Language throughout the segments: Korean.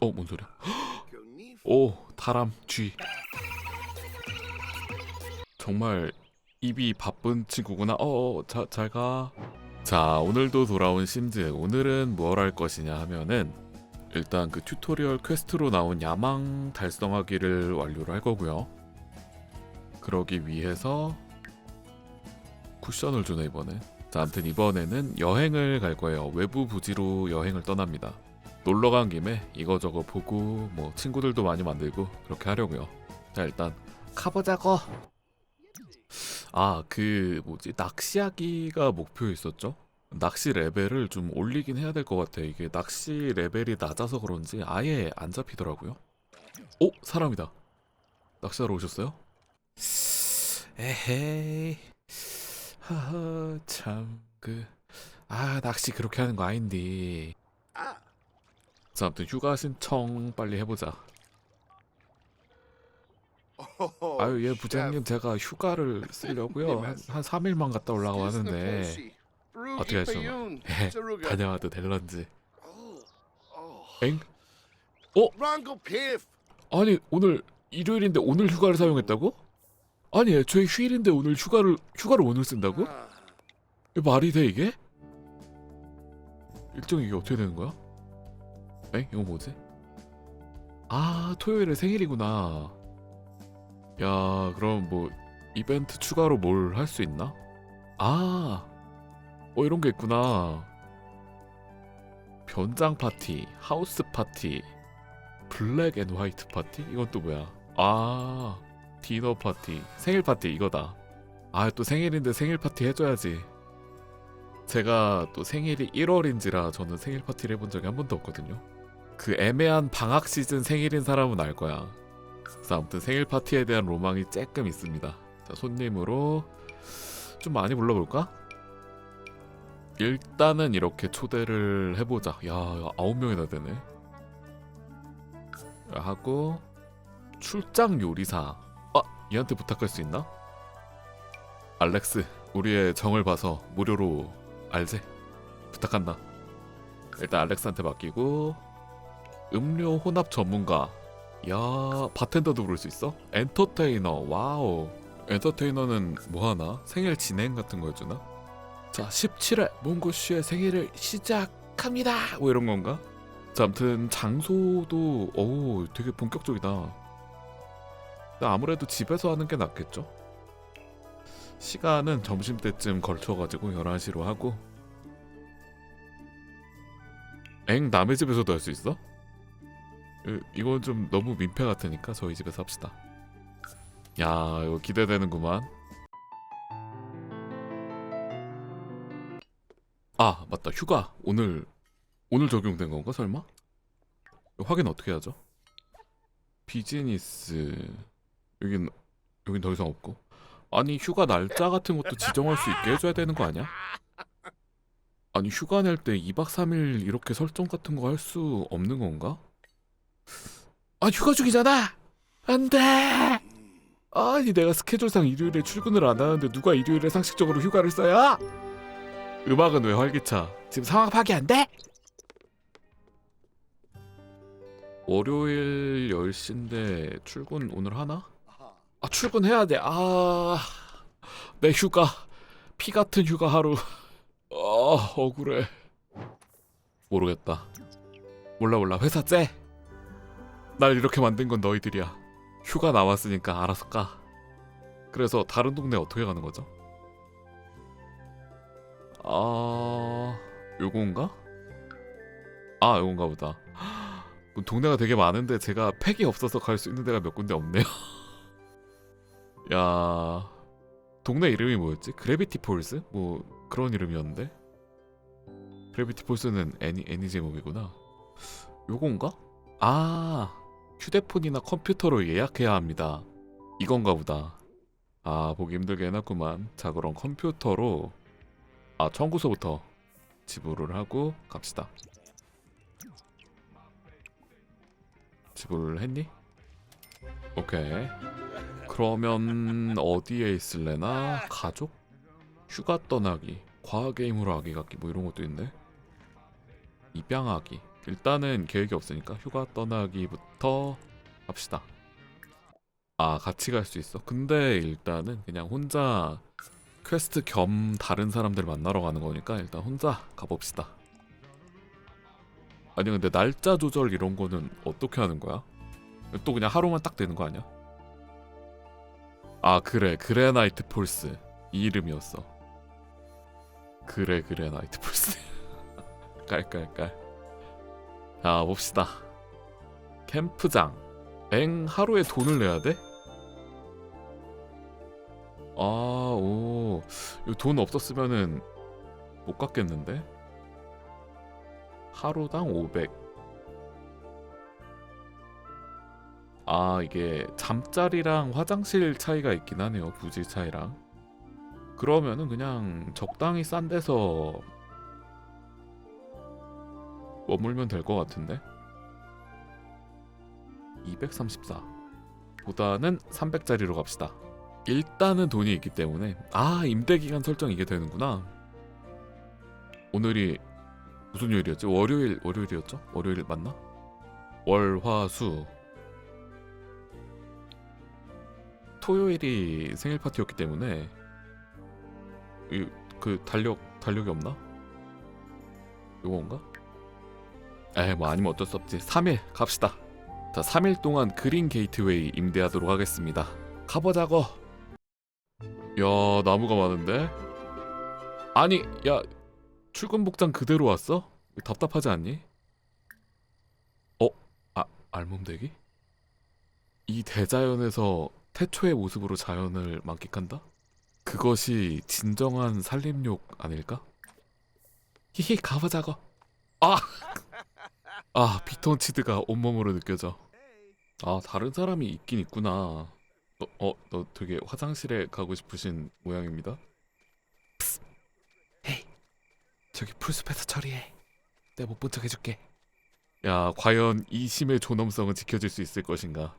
어, 뭔 소리야? 오, 다람 쥐. 정말 입이 바쁜 친구구나. 어, 자, 잘 가. 자, 오늘도 돌아온 심즈. 오늘은 뭘 할 것이냐 하면은 일단 그 튜토리얼 퀘스트로 나온 야망 달성하기를 완료를 할 거고요. 그러기 위해서 쿠션을 주네 이번에. 자, 아무튼 이번에는 여행을 갈 거예요. 외부 부지로 여행을 떠납니다. 놀러 간 김에 이거저거 보고 뭐 친구들도 많이 만들고 그렇게 하려고요. 자, 일단 가보자고. 아, 그 뭐지? 낚시하기가 목표였었죠? 낚시 레벨을 좀 올리긴 해야 될 것 같아. 이게 낚시 레벨이 낮아서 그런지 아예 안 잡히더라고요. 오, 사람이다. 낚시하러 오셨어요? 에헤이. 하하, 참, 그, 아, 낚시 그렇게 하는 거 아닌데. 자, 아무튼 휴가 신청 빨리 해보자. 아유, 예, 부장님, 제가 휴가를 쓰려고요. 한, 한 3일만 갔다 올라가 왔는데. 어떻게 하죠? 예, 다녀와도 될런지. 엥? 어? 랑고 피프 아니, 오늘 일요일인데 오늘 휴가를 사용했다고? 아니, 애초에 휴일인데 오늘 휴가를, 휴가를 오늘 쓴다고? 이게 말이 돼, 이게? 일정이 이게 어떻게 되는 거야? 엥? 이거 뭐지? 아, 토요일에 생일이구나. 야, 그럼 뭐, 이벤트 추가로 뭘 할 수 있나? 아, 어, 이런 게 있구나. 변장 파티, 하우스 파티, 블랙 앤 화이트 파티? 이건 또 뭐야? 아, 디너 파티, 생일 파티 이거다. 아, 또 생일인데 생일 파티 해줘야지. 제가 또 생일이 1월인지라 저는 생일 파티를 해본 적이 한 번도 없거든요. 그 애매한 방학 시즌 생일인 사람은 알 거야. 그래서 아무튼 생일 파티에 대한 로망이 쬐끔 있습니다. 자, 손님으로 좀 많이 불러볼까? 일단은 이렇게 초대를 해보자. 야, 아홉 명이나 되네. 하고 출장 요리사. 아, 얘한테 부탁할 수 있나? 알렉스, 우리의 정을 봐서 무료로 알지? 부탁한다. 일단 알렉스한테 맡기고 음료 혼합 전문가. 야, 바텐더도 부를 수 있어? 엔터테이너. 와우. 엔터테이너는 뭐 하나? 생일 진행 같은 거 해주나? 자, 17회 몽고 씨의 생일을 시작합니다. 뭐 이런 건가? 자, 아무튼 장소도 오 되게 본격적이다. 나 아무래도 집에서 하는 게 낫겠죠? 시간은 점심 때쯤 걸쳐가지고 11시로 하고 엥 남의 집에서도 할 수 있어? 이- 이건 좀 너무 민폐 같으니까 저희 집에서 합시다. 야 이거 기대되는구만. 아 맞다 휴가 오늘 오늘 적용된 건가 설마? 확인 어떻게 하죠? 비즈니스 여긴 여긴 더 이상 없고 아니 휴가 날짜 같은 것도 지정할 수 있게 해줘야 되는 거 아니야? 아니 휴가 낼 때 2박 3일 이렇게 설정 같은 거 할 수 없는 건가? 아 휴가 중이잖아 안돼 아니 내가 스케줄상 일요일에 출근을 안 하는데 누가 일요일에 상식적으로 휴가를 써야? 음악은 왜 활기차? 지금 상황 파악이 안 돼? 월요일 10시인데 출근 오늘 하나? 아 출근해야 돼. 아, 내 휴가 피 같은 휴가 하루. 아 억울해. 모르겠다. 몰라 몰라 회사 째. 날 이렇게 만든 건 너희들이야. 휴가 나왔으니까 알아서 까. 그래서 다른 동네 어떻게 가는 거죠? 아, 요건가? 아, 요건가 보다. 뭐 동네가 되게 많은데 제가 팩이 없어서 갈 수 있는 데가 몇 군데 없네요. 야 동네 이름이 뭐였지? 그래비티 폴스? 뭐 그런 이름이었는데 그래비티 폴스는 애니 애니 제목이구나. 요건가? 아 휴대폰이나 컴퓨터로 예약해야 합니다. 이건가 보다. 아 보기 힘들게 해놨구만. 자 그럼 컴퓨터로 아 청구서부터 지불을 하고 갑시다. 지불을 했니? 오케이. 그러면 어디에 있을래나? 가족? 휴가 떠나기, 과학 게임으로 하기 갖기 뭐 이런 것도 있네. 입양하기. 일단은 계획이 없으니까 휴가 떠나기부터 합시다. 아 같이 갈 수 있어. 근데 일단은 그냥 혼자 퀘스트 겸 다른 사람들 만나러 가는 거니까 일단 혼자 가봅시다. 아니 근데 날짜 조절 이런 거는 어떻게 하는 거야? 또 그냥 하루만 딱 되는 거 아니야? 아 그래 그레나이트 폴스 이 이름이었어. 그래 그레나이트 폴스. 깔깔깔. 자 봅시다. 캠프장. 엥 하루에 돈을 내야 돼? 아, 오. 이거 돈 없었으면은 못 갔겠는데? 하루당 500. 아, 이게 잠자리랑 화장실 차이가 있긴 하네요. 부지 차이랑. 그러면은 그냥 적당히 싼 데서 머물면 될 것 같은데? 234 보다는 300짜리로 갑시다. 일단은 돈이 있기 때문에 아 임대 기간 설정 이게 되는구나. 오늘이 무슨 요일이었지? 월요일 월요일이었죠? 월요일 맞나? 월화수 토요일이 생일 파티였기 때문에 이, 그 달력 달력이 없나? 요건가? 에이 뭐 아니면 어쩔 수 없지 3일 갑시다 자 3일 동안 그린 게이트웨이 임대하도록 하겠습니다 가보자고 야 나무가 많은데 아니 야 출근 복장 그대로 왔어? 답답하지 않니? 어? 아 알몸대기? 이 대자연에서 태초의 모습으로 자연을 만끽한다? 그것이 진정한 살림욕 아닐까? 히히 가보자고 아! 아 피톤치드가 온몸으로 느껴져. 아 다른 사람이 있긴 있구나. 어, 어, 너 되게 화장실에 가고 싶으신 모양입니다. 푸스. 헤이 저기 풀숲에서 처리해. 내가 못본 척 해줄게. 야 과연 이 심의 존엄성은 지켜질 수 있을 것인가?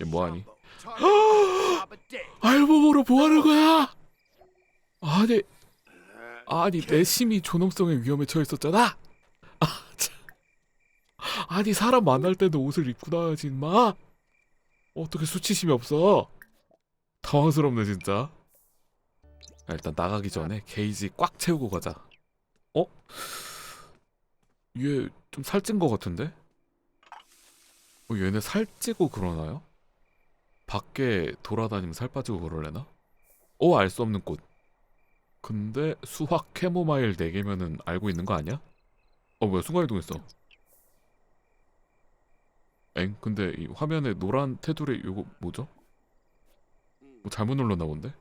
얘 뭐하니? 알몸으로 뭐하는 거야? 아니 아니 내 심이 존엄성의 위험에 처했었잖아. 아, 참. 아니 사람 만날 때도 옷을 입고 나야지 인마. 어떻게 수치심이 없어? 당황스럽네 진짜. 아, 일단 나가기 전에 게이지 꽉 채우고 가자. 어? 얘 좀 살찐 거 같은데? 어, 얘네 살찌고 그러나요? 밖에 돌아다니면 살 빠지고 그럴래나? 어, 알 수 없는 꽃. 근데 수확 캐모마일 4개면은 알고 있는 거 아니야? 어 뭐야 순간 이동했어 엥? 근데 이 화면에 노란 테두리 요거 뭐죠? 뭐 잘못 눌렀나 본데?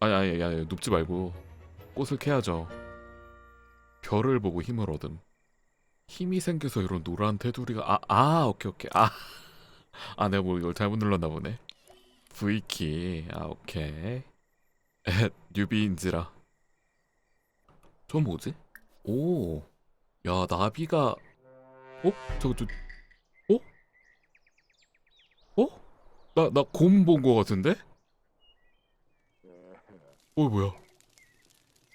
아니 아니 아니 눕지 말고 꽃을 캐야죠 별을 보고 힘을 얻음 힘이 생겨서 이런 노란 테두리가 아, 아 오케이 오케이 아, 아 내가 뭐 이걸 잘못 눌렀나 보네 V키 아 오케이 앳 뉴비인지라 저 뭐지? 오, 야 나비가 어? 저거 저 어? 어? 나 나 곰 본 거 같은데? 어 뭐야?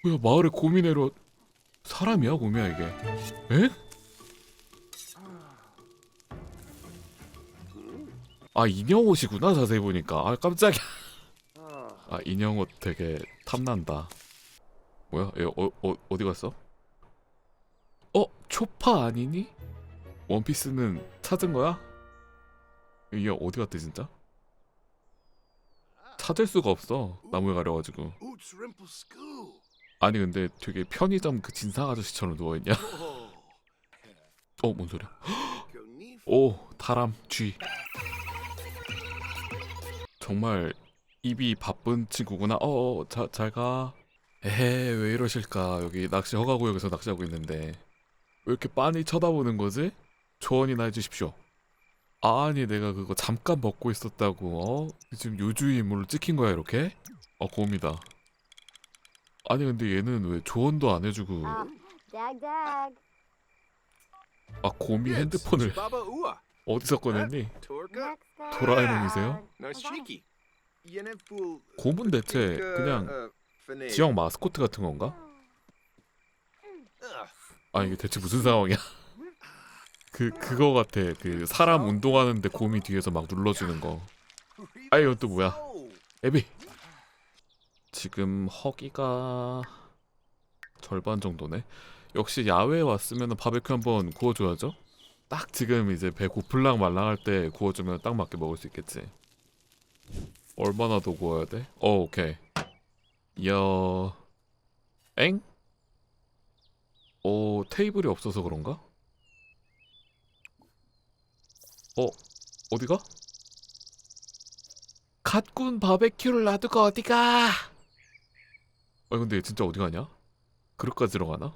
뭐야 마을에 곰이 내려 사람이야 곰이야 이게? 에? 아 인형 옷이구나 자세히 보니까 아 깜짝이야. 아 인형 옷 되게 탐난다. 뭐야? 얘 어, 어, 어디 갔어? 어? 초파 아니니? 원피스는 찾은 거야? 얘 어디 갔대 진짜? 찾을 수가 없어 나무에 가려가지고. 아니 근데 되게 편의점 그 진상 아저씨처럼 누워있냐? 어 뭔 소리야? 오 다람 쥐 정말 입이 바쁜 친구구나 어어 잘가 에헤 왜 이러실까 여기 낚시 허가구역에서 낚시하고 있는데 왜 이렇게 빤히 쳐다보는 거지? 조언이나 해주십시오 아니 내가 그거 잠깐 먹고 있었다고 어? 지금 요주의 인물로 찍힌 거야 이렇게? 어 곰이다 아니 근데 얘는 왜 조언도 안 해주고 dag dag. 아 곰이 핸드폰을 Baba Ua. 어디서 꺼냈니? Torka. Next. 도라에몽이세요? Yeneful. 곰은 대체 그냥 지역 마스코트 같은 건가? 아 이게 대체 무슨 상황이야? 그 그거 같아. 그 사람 운동하는데 곰이 뒤에서 막 눌러주는 거. 아 이건 또 뭐야? 에비. 지금 허기가 절반 정도네. 역시 야외에 왔으면 바베큐 한번 구워줘야죠. 딱 지금 이제 배 고플랑 말랑할 때 구워주면 딱 맞게 먹을 수 있겠지. 얼마나 더 구워야 돼? 어 오케이. 여 엥? 오 테이블이 없어서 그런가? 어 어디가? 갓군 바베큐를 놔두고 어디가? 아 근데 진짜 어디 가냐? 그릇까지 들어가나?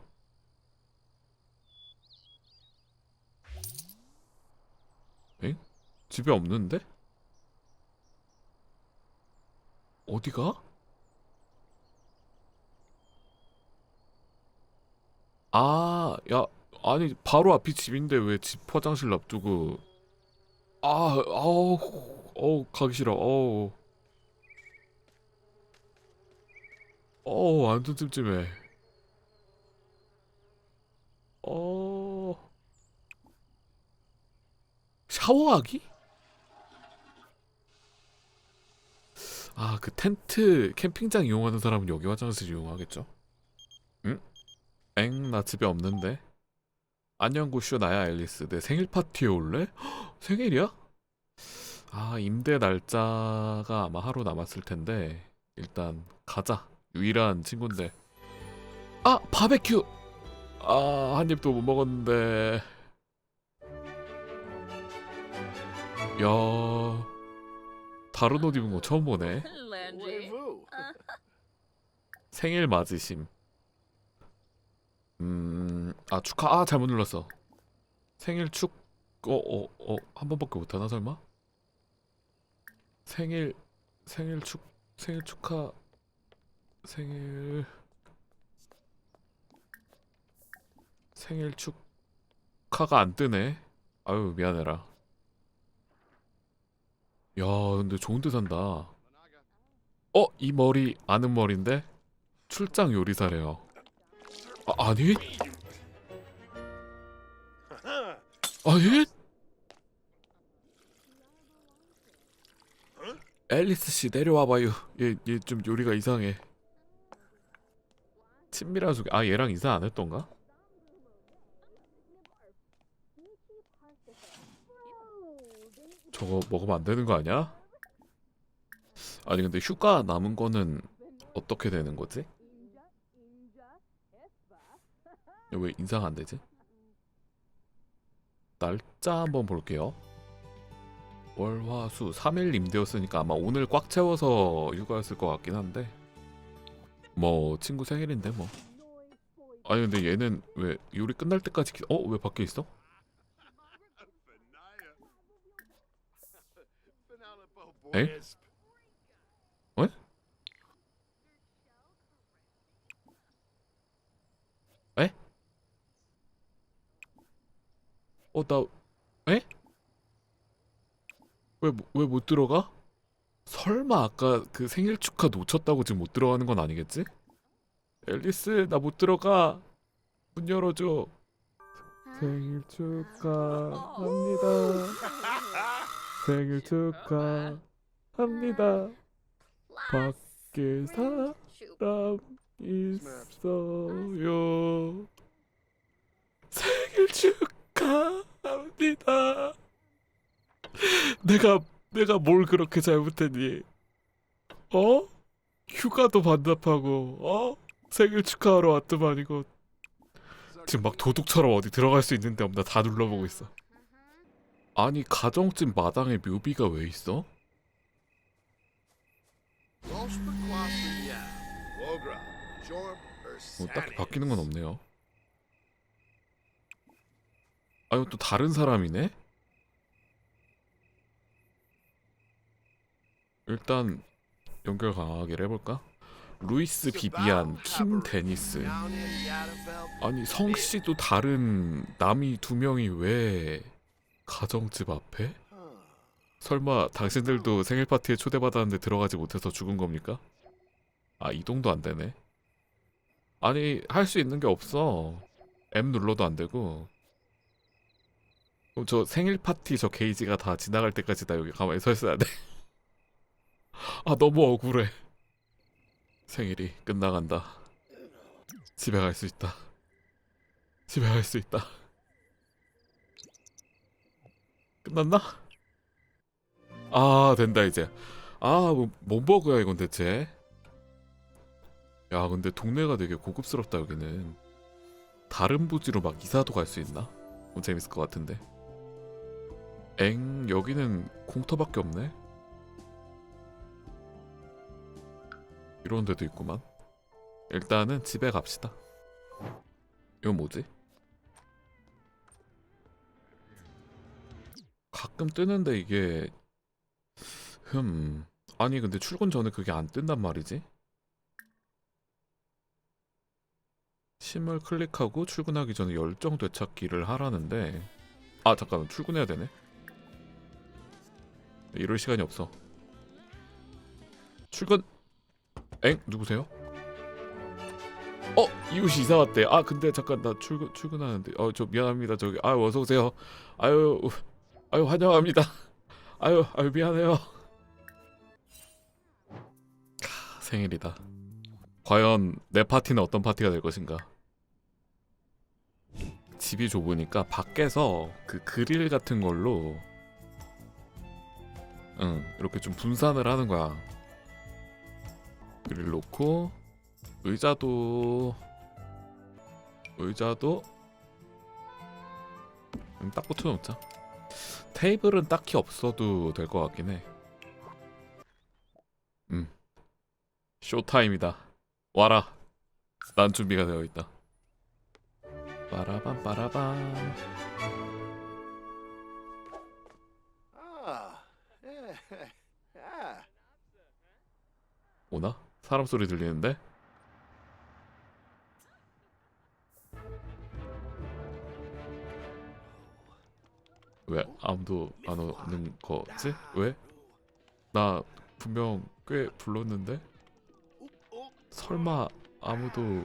엥? 집에 없는데? 어디가? 아, 야, 아니 바로 앞이 집인데 왜 집 화장실 놔두고 아, 아우, 어우 가기 싫어. 어우, 어우 완전 찜찜해. 어, 샤워하기? 아, 그 텐트 캠핑장 이용하는 사람은 여기 화장실 이용하겠죠? 응? 엥, 나 집에 없는데. 안녕 구슈 나야 앨리스. 내 생일 파티에 올래? 헉, 생일이야? 아, 임대 날짜가 아마 하루 남았을 텐데 일단 가자. 유일한 친구인데. 아, 바베큐. 아, 한 입도 못 먹었는데. 야. 다른 옷 입은 거 처음 보네. 생일 맞으심. 음, 아 축하. 아 잘못 눌렀어. 생일 축. 어, 어, 어, 한 번밖에 못 하나 설마? 생일 생일 축 생일 축하 생일 생일 축하가 안 뜨네. 아유 미안해라. 야, 근데 좋은 데 산다. 어, 이 머리 아는 머리인데 출장 요리사래요. 아, 아니? 아니? 앨리스 씨 내려와봐요. 얘 얘 좀 요리가 이상해. 친밀한 소개. 아 얘랑 인사 안 했던가? 저거 먹으면 안 되는 거 아니야? 아니 근데 휴가 남은 거는 어떻게 되는 거지? 왜 인상 안 되지? 날짜 한번 볼게요. 월화수 3일 임대였으니까 아마 오늘 꽉 채워서 휴가였을 것 같긴 한데 뭐 친구 생일인데 뭐 아니 근데 얘는 왜 요리 끝날 때까지 기... 어? 왜 밖에 있어? 에? 어, 나, 에? 왜, 왜 못 들어가? 설마 아까 그 생일 축하 놓쳤다고 지금 못 들어가는 건 아니겠지? 앨리스, 나 못 들어가. 문 열어줘. 생일 축하합니다. 생일 축하합니다. 밖에 사람 있어요. 생일 축하 합니다. 내가 내가 뭘 그렇게 잘못했니? 어? 휴가도 반납하고 어? 생일 축하하러 왔더만 이거 지금 막 도둑처럼 어디 들어갈 수 있는데 없나 다 눌러보고 있어. 아니 가정집 마당에 묘비가 왜 있어? 뭐 딱히 바뀌는 건 없네요. 아 이거 또 다른 사람이네? 일단 연결 강하게 해볼까? 루이스 비비안, 킴 데니스. 아니 성씨도 다른 남이 두 명이 왜 가정집 앞에? 설마 당신들도 생일 파티에 초대받았는데 들어가지 못해서 죽은 겁니까? 아 이동도 안 되네. 아니 할 수 있는 게 없어. M 눌러도 안 되고 그럼 저 생일 파티 저 게이지가 다 지나갈 때까지 나 여기 가만히 서 있어야 돼. 아 너무 억울해. 생일이 끝나간다. 집에 갈 수 있다. 집에 갈 수 있다. 끝났나? 아 된다 이제. 아뭐 뭔 버그야 이건 대체? 야 근데 동네가 되게 고급스럽다 여기는. 다른 부지로 막 이사도 갈 수 있나? 뭐 재밌을 것 같은데. 엥 여기는 공터밖에 없네. 이런 데도 있구만. 일단은 집에 갑시다. 이건 뭐지? 가끔 뜨는데 이게 흠 아니 근데 출근 전에 그게 안 뜬단 말이지? 심을 클릭하고 출근하기 전에 열정 되찾기를 하라는데 아 잠깐만 출근해야 되네 이럴 시간이 없어. 출근. 엥? 누구세요? 어 이웃이 이사 왔대. 아 근데 잠깐 나 출근 출근하는데. 어 저 미안합니다. 저기 아유 어서 오세요. 아유 아유 환영합니다. 아유 아유 미안해요. 캬, 생일이다. 과연 내 파티는 어떤 파티가 될 것인가? 집이 좁으니까 밖에서 그 그릴 같은 걸로 응 이렇게 좀 분산을 하는 거야. 그릴 놓고 의자도 의자도 음, 딱 붙여놓자. 테이블은 딱히 없어도 될 것 같긴 해. 음. 쇼타임이다. 와라 난 준비가 되어 있다. 빠라밤 빠라밤 오나? 사람 소리 들리는데? 왜 아무도 안 오는 거지? 왜? 나 분명 꽤 불렀는데? 설마 아무도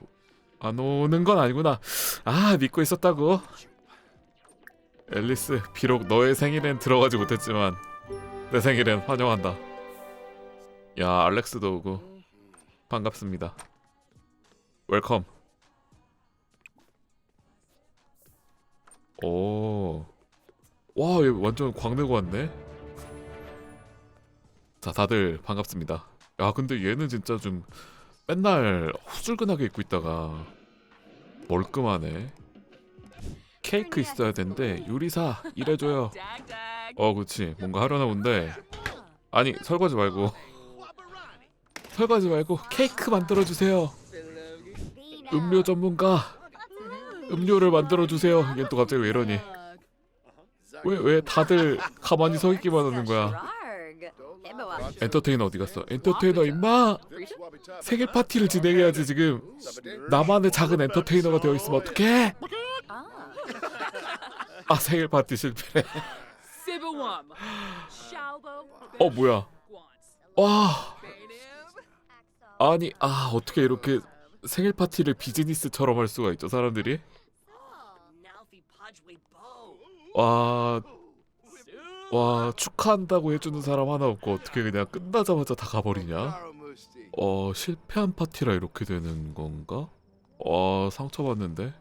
안 오는 건 아니구나. 아 믿고 있었다고. 앨리스 비록 너의 생일엔 들어가지 못했지만 내 생일엔 환영한다. 야 알렉스도 오고 반갑습니다. 웰컴. 오. 와, 얘 완전 광내고 왔네. 자, 다들 반갑습니다. 야, 근데 얘는 진짜 좀 맨날 후줄근하게 입고 있다가 멀끔하네. 케이크 있어야 되는데 요리사 일해줘요. 어, 그렇지. 뭔가 하려나 본데. 아니, 설거지 말고 설거지 말고 케이크 만들어 주세요. 음료 전문가 음료를 만들어 주세요. 얘또 갑자기 왜 이러니? 왜 왜 다들 가만히 서 있기만 하는 거야? 엔터테이너 어디 갔어? 엔터테이너 임마 생일 파티를 진행해야지 지금 나만의 작은 엔터테이너가 되어 있으면 어떡해? 아 생일 파티 실패. 어 뭐야? 와 아니 아 어떻게 이렇게 생일 파티를 비즈니스처럼 할 수가 있죠 사람들이? 와, 와 축하한다고 해주는 사람 하나 없고 어떻게 그냥 끝나자마자 다 가버리냐? 어 실패한 파티라 이렇게 되는 건가? 와 상처받는데?